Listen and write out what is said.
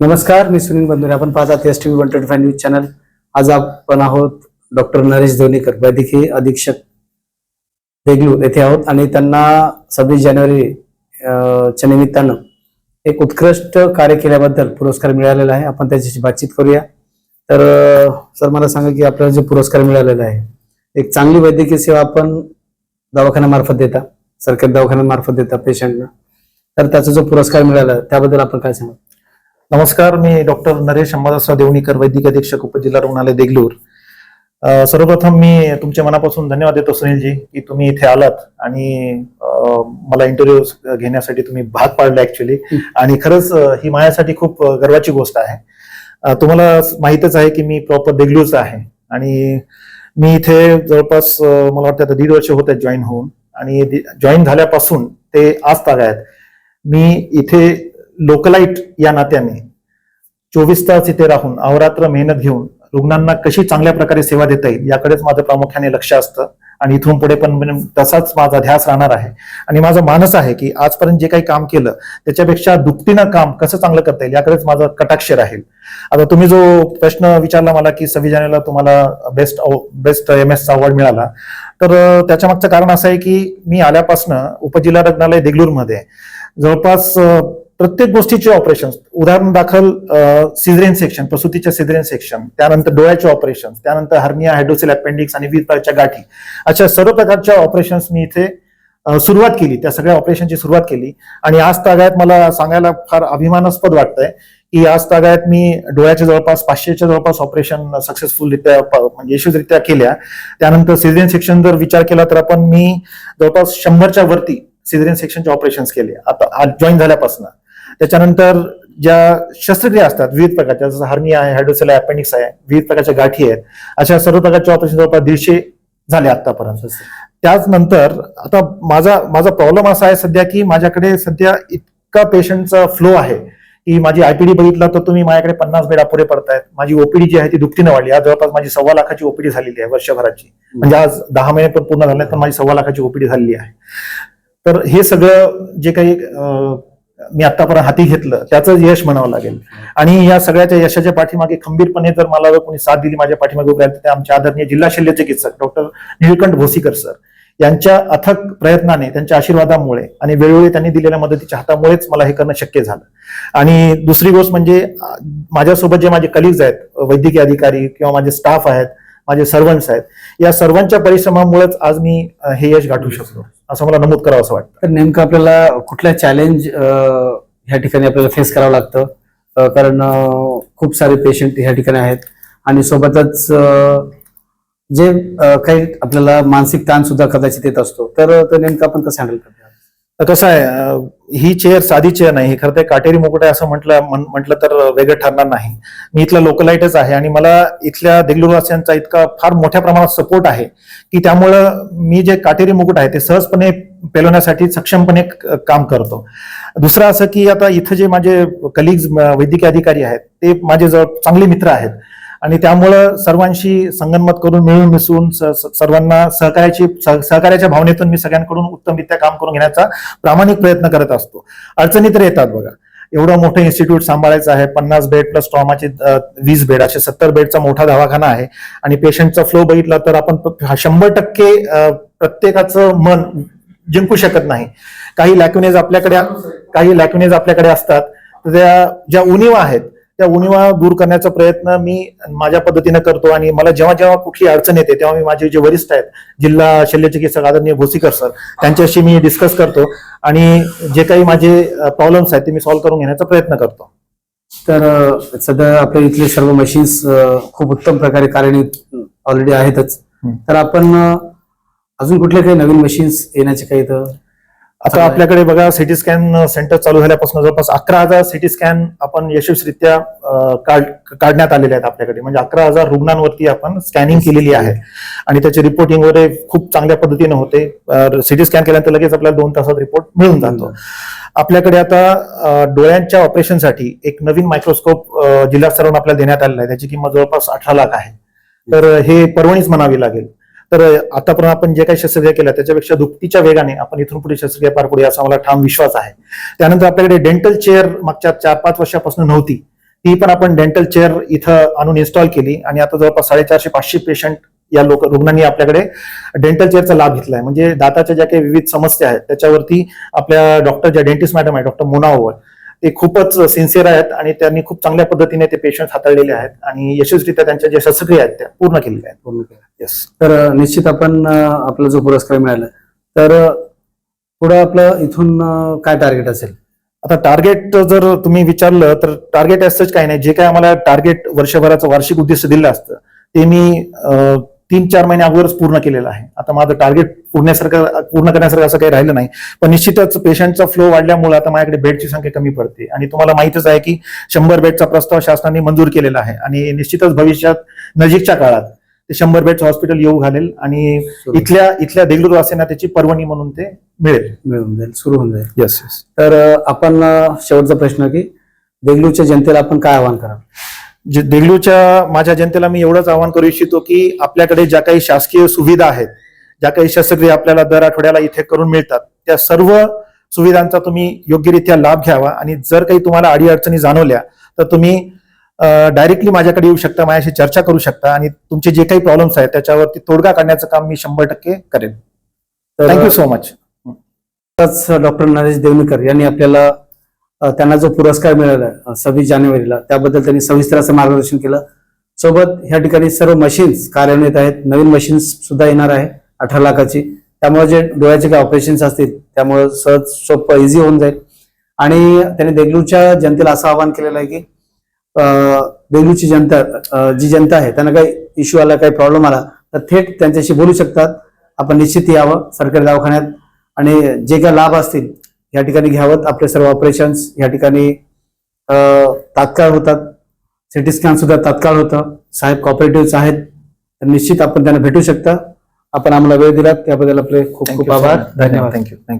नमस्कार मी सुनील बंधुरे. आपण पाहतात S T V one twenty five news channel आज आपण आहोत डॉक्टर नरेश धोनीकर वैद्यकीय अधीक्षक देगलूर येथे आहोत आणि त्यांना सव्वीस जानेवारी च्या निमित्तानं एक उत्कृष्ट कार्य केल्याबद्दल पुरस्कार मिळालेला आहे. आपण त्याच्याशी बातचीत करूया. तर सर मला सांगा की आपल्याला जो पुरस्कार मिळालेला आहे एक चांगली वैद्यकीय सेवा आपण दवाखान्यामार्फत देता सरकारी दवाखान्यामार्फत देता पेशंटना. तर त्याचा जो पुरस्कार मिळाला त्याबद्दल आपण काय सांगा नमस्कार मी डॉक्टर नरेश अंबादासराव देवणीकर वैद्यकीय अधीक्षक उपजिल्हा रुग्णालय देगलूर. सर्वप्रथम मी तुमच्या मनापासून धन्यवाद देतो सुनीलजी की तुम्ही इथे आलात आणि मला इंटरव्ह्यू घेण्यासाठी तुम्ही भाग पाडला ऍक्च्युली आणि खरंच ही माझ्यासाठी खूप गर्वाची गोष्ट आहे. तुम्हाला माहितच आहे की मी प्रॉपर देगलूरचा आहे. आणि मी इथे जवळपास मला वाटतं आता दीड वर्ष होत आहेत जॉईन होऊन. आणि जॉईन झाल्यापासून ते आज तागायत मी इथे लोकलाईट या नात्याने चोवीस तास इथे राहून अहोरात्र मेहनत घेऊन रुग्णांना कशी चांगल्या प्रकारे सेवा देता येईल याकडेच माझं प्रामुख्याने लक्ष असतं. आणि इथून पुढे पण मी तसाच माझा ध्यास राहणार आहे. आणि माझा मानस आहे की आजपर्यंत जे काही काम केलं त्याच्यापेक्षा दुपटीनं काम कसं चांगलं करता येईल याकडेच माझं कटाक्ष राहील. आता तुम्ही जो प्रश्न विचारला मला की सव्वीस जानेवारीला तुम्हाला बेस्ट बेस्ट एम एस चा अवॉर्ड मिळाला तर त्याच्या मागचं कारण असं आहे की मी आल्यापासनं उपजिल्हा रुग्णालय देगलूरमध्ये जवळपास प्रत्येक गोष्टीचे ऑपरेशन उदाहरण दाखल सिझरेन सेक्शन प्रसूतीच्या सिझरेन सेक्शन त्यानंतर डोळ्याचे ऑपरेशन त्यानंतर हर्निया हायड्रोसिल अपेंडिक्स आणि विविध प्रकारच्या गाठी. अशा सर्व प्रकारच्या ऑपरेशन्स मी इथे सुरुवात केली. त्या सगळ्या ऑपरेशनची सुरुवात केली. आणि आज तागायत मला सांगायला फार अभिमानास्पद वाटतंय की आज तागायत मी डोळ्याच्या जवळपास पाचशेच्या जवळपास ऑपरेशन सक्सेसफुलरित्या म्हणजे यशस्वीरित्या केल्या. त्यानंतर सिझरेन सेक्शन जर विचार केला तर आपण मी जवळपास शंभरच्या वरती सिझरेन सेक्शनचे ऑपरेशन्स केले. आता आज जॉईन झाल्यापासून. त्याच्यानंतर ज्या शस्त्रक्रिया असतात विविध प्रकारच्या जसं हर्निया आहे हायड्रोसेल आहे अपेंडिक्स आहे विविध प्रकारच्या गाठी आहेत अशा सर्व प्रकारच्या ऑपरेशन जवळपास दीडशे झाले आतापर्यंत त्याचनंतर आता माझा माझा प्रॉब्लेम असा आहे सध्या की माझ्याकडे सध्या इतका पेशंटचा फ्लो आहे की माझी आयपीडी बघितला तर तुम्ही माझ्याकडे पन्नास बेड अपुरे पडतायत. माझी ओपीडी जी आहे ती दुपटीनं वाढली. आज जवळपास माझी सव्वा लाखाची ओपीडी झालेली आहे वर्षभराची. म्हणजे आज दहा महिने पण पूर्ण झाले तर माझी सव्वा लाखाची ओपीडी झालेली आहे. तर हे सगळं जे काही मी आतापर्यंत हाती घेतलं त्याचं यश म्हणावं लागेल. आणि या सगळ्याच्या यशाच्या पाठीमागे खंबीरपणे जर मला जर कोणी साथ दिली माझ्या पाठीमागे उभे तर ते आदरणीय जिल्हा शल्य चिकित्सक डॉक्टर निळकंठ भोसीकर सर यांच्या अथक प्रयत्नाने त्यांच्या आशीर्वादामुळे आणि वेळोवेळी त्यांनी दिलेल्या मदतीच्या हातामुळेच मला हे करणं शक्य झालं. आणि दुसरी गोष्ट म्हणजे माझ्यासोबत जे माझे कलिग्ज आहेत वैद्यकीय अधिकारी किंवा माझे स्टाफ आहेत माझे सर्वंट्स आहेत या सर्वांच्या परिश्रमामुळेच आज मी हे यश गाठू शकतो. असं मला नमूद करावं असं वाटतं. तर नेमकं आपल्याला कुठल्या चॅलेंज ह्या ठिकाणी आपल्याला फेस करावं लागतं? कारण खूप सारे पेशंट ह्या ठिकाणी आहेत. आणि सोबतच जे काही आपल्याला मानसिक ताण सुद्धा कदाचित येत असतो. तर ते नेमकं आपण कसं हँडल करतो? कसं आहे ही चेअर साधी चेअर नाही हे खरं तर काटेरी मुकुट आहे असं म्हटलं म्हटलं तर वेगळं ठरणार नाही. मी इथला लोकलाईटच आहे आणि मला इथल्या देगलूरवासियांचा इतका फार मोठ्या प्रमाणात सपोर्ट आहे की त्यामुळं मी जे काटेरी मुकुट आहे ते सहजपणे पेलवण्यासाठी सक्षमपणे काम करतो. दुसरं असं की आता इथं जे माझे कलिग्ज वैद्यकीय अधिकारी आहेत ते माझे जवळ चांगले मित्र आहेत. आणि त्यामुळं सर्वांशी संगनमत करून मिळून मिसळून स- सर्वांना सहकार्याची सहकार्याच्या भावनेतून मी सगळ्यांकडून उत्तमरित्या काम करून घेण्याचा प्रामाणिक प्रयत्न करत असतो. अडचणी तर येतात बघा. एवढं मोठं इन्स्टिट्यूट सांभाळायचं आहे पन्नास बेड प्लस ट्रॉमाचे वीस बेड असे सत्तर बेडचा मोठा दवाखाना आहे. आणि पेशंटचा फ्लो बघितला तर आपण शंभर टक्के प्रत्येकाचं मन जिंकू शकत नाही. काही लॅक्युनेज आपल्याकडे काही लॅक्युनेज आपल्याकडे असतात. तर त्या ज्या उणीवा आहेत त्या उणीवा दूर करण्याचा प्रयत्न मी माझ्या पद्धतीनं करतो आणि मला जेव्हा जेव्हा कुठली अडचण येते तेव्हा मी माझे जे वरिष्ठ आहेत जिल्हा शल्यचिकित्सक आदरणीय भोसीकर सर त्यांच्याशी मी डिस्कस करतो आणि जे काही माझे प्रॉब्लेम्स आहेत ते मी सॉल्व्ह करून घेण्याचा प्रयत्न करतो तर सध्या आपल्या इथले सर्व मशीन्स खूप उत्तम प्रकारे कार्यान्वित ऑलरेडी आहेतच. तर आपण अजून कुठले काही नवीन मशीन्स येण्याचे काही इथं आता. आपल्याकडे बघा सिटी स्कॅन सेंटर चालू झाल्यापासून जवळपास अकरा हजार सिटी स्कॅन आपण यशस्वीरित्या काढण्यात आलेले आहेत आपल्याकडे. म्हणजे अकरा हजार रुग्णांवरती आपण स्कॅनिंग केलेली आहे. आणि त्याचे रिपोर्टिंग वगैरे खूप चांगल्या पद्धतीने होते. सिटी स्कॅन केल्यानंतर लगेच आपल्याला दोन तासात रिपोर्ट मिळून जातो. आपल्याकडे आता डोळ्यांच्या ऑपरेशनसाठी एक नवीन मायक्रोस्कोप जिल्हा स्तरावरून आपल्याला देण्यात आलेला आहे. त्याची किंमत जवळपास अठरा लाख आहे. तर हे परवणीच म्हणावी लागेल. तर आतापर्यंत आपण जे काही शस्त्रक्रिया केल्या त्याच्यापेक्षा दुपटीच्या वेगाने आपण इथून पुढे शस्त्रक्रिया पार पडूया असा मला ठाम विश्वास आहे. त्यानंतर आपल्याकडे डेंटल चेअर मागच्या चार पाच वर्षापासून नव्हती. ती पण आपण डेंटल चेअर इथं आणून इन्स्टॉल केली आणि आता जवळपास साडेचारशे पाचशे पेशंट या लोक रुग्णांनी आपल्याकडे डेंटल चेअरचा लाभ घेतलाय. म्हणजे दाताच्या ज्या काही विविध समस्या आहेत त्याच्यावरती आपल्या डॉक्टर ज्या डेंटिस्ट मॅडम आहे डॉक्टर मोना ते खूपच सिन्सिअर आहेत आणि त्यांनी खूप चांगल्या पद्धतीने ते पेशंट हाताळलेले आहेत आणि यशस्वीरित्या त्यांच्या ज्या शस्त्रक्रिया आहेत त्या पूर्ण केलेल्या आहेत. पूर्ण केलं येस तर निश्चित आपण आपला जो पुरस्कार मिळाला तर पुढं आपलं इथून काय टार्गेट असेल? आता टार्गेट जर तुम्ही विचारलं तर टार्गेट असंच काही नाही. जे काय आम्हाला टार्गेट वर्षभराचं वार्षिक उद्दिष्ट दिलं असतं ते मी तीन चार महिने अगोदरच पूर्ण केलेलं आहे. आता माझं टार्गेट पूर्णसारखं पूर्ण करण्यासारखं असं काही राहिलं नाही. पण निश्चितच पेशंटचा फ्लो वाढल्यामुळे आता माझ्याकडे बेडची संख्या कमी पडते. आणि तुम्हाला माहितच आहे की शंभर बेडचा प्रस्ताव शासनाने मंजूर केलेला आहे. आणि निश्चितच भविष्यात नजीकच्या काळात ते शंभर बेडचं हॉस्पिटल येऊ घालेल आणि इथल्या इथल्या देगलूर वासियांना त्याची पर्वणी म्हणून ते मिळेल. मिळून जाईल सुरू होऊन जाईल. येस येस तर आपण शेवटचा प्रश्न की देगलूरच्या जनतेला आपण काय आवाहन कराल? देगलूच्या माझ्या जनतेला मी एवढंच आवाहन करू इच्छितो की आपल्याकडे ज्या काही शासकीय सुविधा आहेत ज्या काही शस्त्रक्रिया आपल्याला दर आठवड्याला इथे करून मिळतात त्या सर्व सुविधांचा तुम्ही योग्यरित्या लाभ घ्यावा आणि जर काही तुम्हाला अडीअडचणी जाणवल्या तर तुम्ही डायरेक्टली माझ्याकडे येऊ शकता माझ्याशी चर्चा करू शकता आणि तुमचे जे काही प्रॉब्लेम्स आहेत त्याच्यावरती तोडगा काढण्याचं काम मी शंभर टक्के करेन. Thank you so much doctor Naresh Devnikar यांनी आपल्याला त्यांना जो पुरस्कार मिळाला सव्वीस जानेवारीला त्याबद्दल त्यांनी सविस्तर असं मार्गदर्शन केलं. सोबत ह्या ठिकाणी सर्व मशीन्स कार्यान्वित आहेत. नवीन मशीन्स सुद्धा येणार आहे अठरा लाखाची. त्यामुळे जे डोळ्याचे काही ऑपरेशन्स असतील त्यामुळे सहज सोपं इझी होऊन जाईल. आणि त्यांनी देगलूरच्या जनतेला असं आवाहन केलेलं आहे की देगलूची देगलूरची जनता जी जनता आहे त्यांना काही इश्यू आला काही प्रॉब्लेम आला तर थेट त्यांच्याशी बोलू शकतात. आपण निश्चित यावं सरकारी दवाखान्यात. आणि जे काही लाभ असतील या ठिकाणी घ्यावं आपले सर्व ऑपरेशन्स या ठिकाणी तात्काळ होतात. सिटी स्कॅन सुद्धा तात्काळ होतं. साहेब कॉपरेटिव्ह आहेत. तर निश्चित आपण त्यांना भेटू शकता. आपण आम्हाला वेळ दिलात. त्याबद्दल आपले खूप खूप आभार. धन्यवाद. Thank you thank you